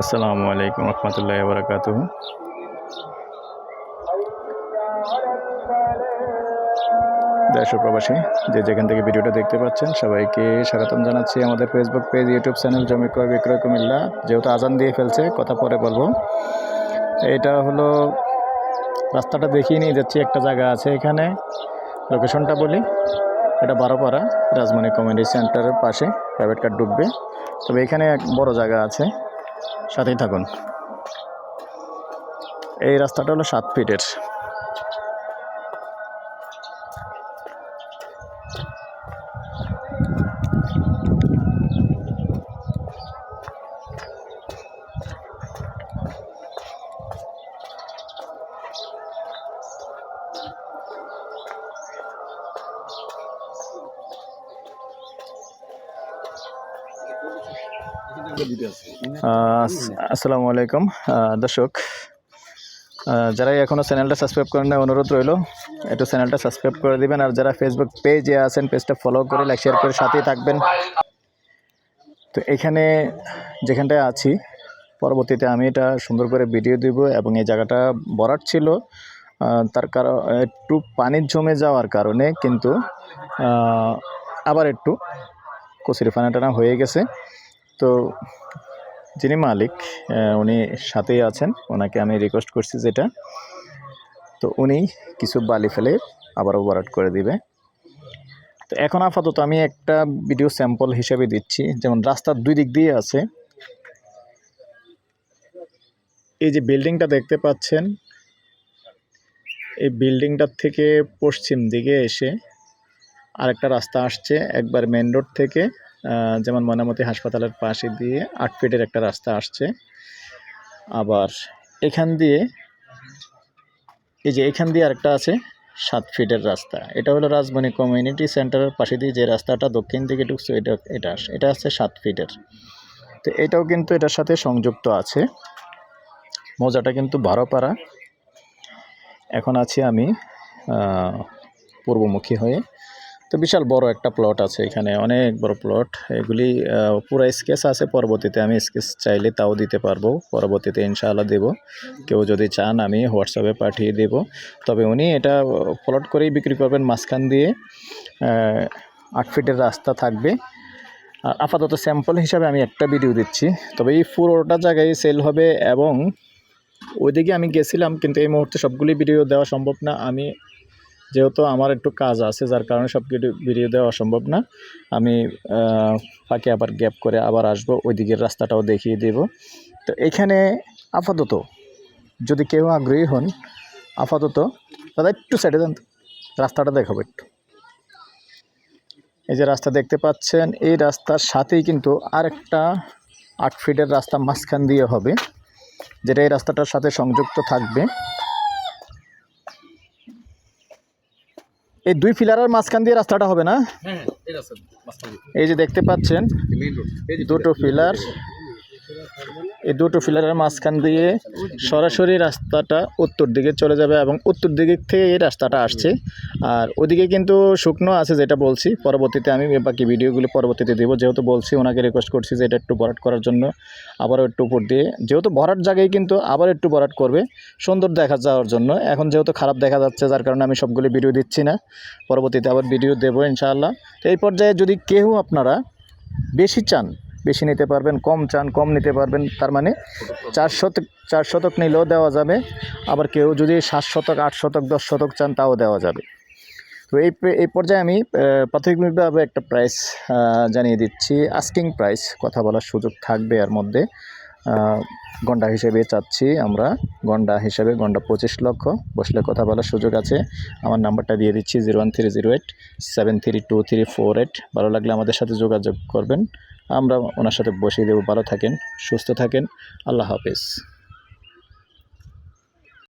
আসসালামু আলাইকুম রহমতুল্লাহ বরকাত দেশ প্রবাসী, যে যেখান থেকে ভিডিওটা দেখতে পাচ্ছেন, সবাইকে স্বাগতম জানাচ্ছি আমাদের ফেসবুক পেজ ইউটিউব চ্যানেল জমি ক্রয়, বিক্রয়, কুমিল্লা। যেহেতু আজান দিয়ে ফেলছে, কথা পরে বলব। এটা হলো, রাস্তাটা দেখিয়ে নিয়ে যাচ্ছি, একটা জায়গা আছে এখানে। লোকেশনটা বলি। এটা বারোপাড়া, রাজমণি কমিউনিটি সেন্টারের পাশে। প্রাইভেট কার ডুববে। তবে এখানে এক বড় জায়গা আছে। সাথেই থাকুন। এই রাস্তাটা হলো সাত ফিটের। আসসালামু আলাইকুম। দর্শক যারা এখনও চ্যানেলটা সাবস্ক্রাইব করেন না অনুরোধ রইল, একটু চ্যানেলটা সাবস্ক্রাইব করে দিবেন, আর যারা ফেসবুক পেজে আছেন পেজটা ফলো করে লাইক শেয়ার করে সাথেই থাকবেন। তো এখানে যেখানটায় আছি, পরবর্তীতে আমি এটা সুন্দর করে ভিডিও দিব, এবং এই জায়গাটা বরাট ছিল। তার কারণ, একটু পানির জমে যাওয়ার কারণে কিন্তু আবার একটু কচুরি ফানা টানা হয়ে গেছে। তো যিনি মালিক উনি সাথেই আছেন। ওনাকে আমি রিকোয়েস্ট করছি যেটা। তো উনি কিছু বালি ফেলে আবারও বরাট করে দিবে। তো এখন আপাতত আমি একটা ভিডিও স্যাম্পল হিসেবে দিচ্ছি। যেমন রাস্তার দুই দিক দিয়ে আছে। এই যে বিল্ডিংটা দেখতে পাচ্ছেন, এই বিল্ডিংটার থেকে পশ্চিম দিকে এসে আরেকটা রাস্তা আসছে, একবার মেন রোড থেকে। যেমন ময়নামতি হাসপাতালের পাশে দিয়ে আট ফিটের একটা রাস্তা আসছে। আবার এখান দিয়ে, এই যে এখান দিয়ে আরেকটা আছে, সাত ফিটের রাস্তা। এটা হলো রাজমণি কমিউনিটি সেন্টারের পাশে দিয়ে যে রাস্তাটা দক্ষিণ দিকে ঢুকছে, এটা এটা এটা আছে সাত ফিটের তো এটাও কিন্তু এটার সাথে সংযুক্ত আছে। মজাটা কিন্তু বারোপাড়া। এখন আছি আমি পূর্বমুখী হয়ে। তো বিশাল বড় একটা প্লট আছে এখানে, অনেক বড় প্লট এগুলি পুরো স্কেচ আছে, পরবর্তীতে আমি স্কেচ চাইলে তাও দিতে পারব। পরবর্তীতে ইনশাআল্লাহ দেব। কেউ যদি চান, আমি হোয়াটসঅ্যাপে পাঠিয়ে দেব। তবে উনি এটা প্লট করেই বিক্রি করবেন মাঝখান দিয়ে। আট ফিটের রাস্তা থাকবে। আর আপাতত স্যাম্পল হিসাবে আমি একটা ভিডিও দিচ্ছি। তবে এই পুরোটা জায়গায় সেল হবে এবং ওইদিকে আমি গেছিলাম, কিন্তু এই মুহূর্তে সবগুলি ভিডিও দেওয়া সম্ভব না। আমি যেহেতু আমার একটু কাজ আছে, যার কারণে সব কিছু বেরিয়ে দেওয়া সম্ভব না। আমি ফাঁকে আবার গ্যাপ করে আবার আসব ওই দিকের রাস্তাটাও দেখিয়ে দেব। তো এখানে আপাতত, যদি কেউ আগ্রহী হন, আপাতত দাদা একটু সাইডে যান রাস্তাটা দেখাবো একটু। এই যে রাস্তা দেখতে পাচ্ছেন, এই রাস্তার সাথেই কিন্তু আরেকটা আট ফিটের রাস্তা মাঝখান দিয়ে হবে, যেটা এই রাস্তাটার সাথে সংযুক্ত থাকবে। এই দুই ফিলারের মাঝখান দিয়ে রাস্তাটা হবে না? হ্যাঁ মাঝখানে এই যে দেখতে পাচ্ছেন দুটো পিলার এই দুটো পিলারের মাঝখান দিয়ে সরাসরি রাস্তাটা উত্তর দিকে চলে যাবে এবং উত্তর দিক থেকে এই রাস্তাটা আসছে। আর ওদিকে কিন্তু শুকনো আছে যেটা বলছি। পরবর্তীতে আমি বাকি ভিডিওগুলো পরবর্তীতে দেবো। যেহেতু বলছি, ওনাকে রিকোয়েস্ট করছি যে এটা একটু ভরাট করার জন্য। আবারও একটু উপর দিয়ে। যেহেতু ভরাট জায়গায় কিন্তু আবার একটু ভরাট করবে। সুন্দর দেখা যাওয়ার জন্য। এখন যেহেতু খারাপ দেখা যাচ্ছে, যার কারণে আমি সবগুলি ভিডিও দিচ্ছি না। পরবর্তীতে আবার ভিডিও দেবো ইনশাআল্লাহ। তো এই পর্যায়ে যদি কেউ আপনারা বেশি চান বেশি নিতে পারবেন, কম চান, কম নিতে পারবেন, তার মানে চার শতক চার শতক নিলেও দেওয়া যাবে, আবার কেউ যদি সাত শতক, আট শতক, দশ শতক চান, তাও দেওয়া যাবে। তো এই এই পর্যায়ে আমি প্রাথমিকভাবে একটা প্রাইস জানিয়ে দিচ্ছি আস্কিং প্রাইস কথা বলার সুযোগ থাকবে এর মধ্যে। গন্ডা হিসেবে চাচ্ছি আমরা। গন্ডা হিসেবে, গন্ডা পঁচিশ লক্ষ। বসলে কথা বলার সুযোগ আছে। আমার নাম্বারটা দিয়ে দিচ্ছি zero one three zero eight, seven three two three four eight. ভালো লাগলে আমাদের সাথে যোগাযোগ করবেন। আমরা ওনার সাথে বসিয়ে দেবো। ভালো থাকেন, সুস্থ থাকেন। আল্লাহ হাফেজ।